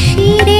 শিশিরে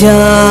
家。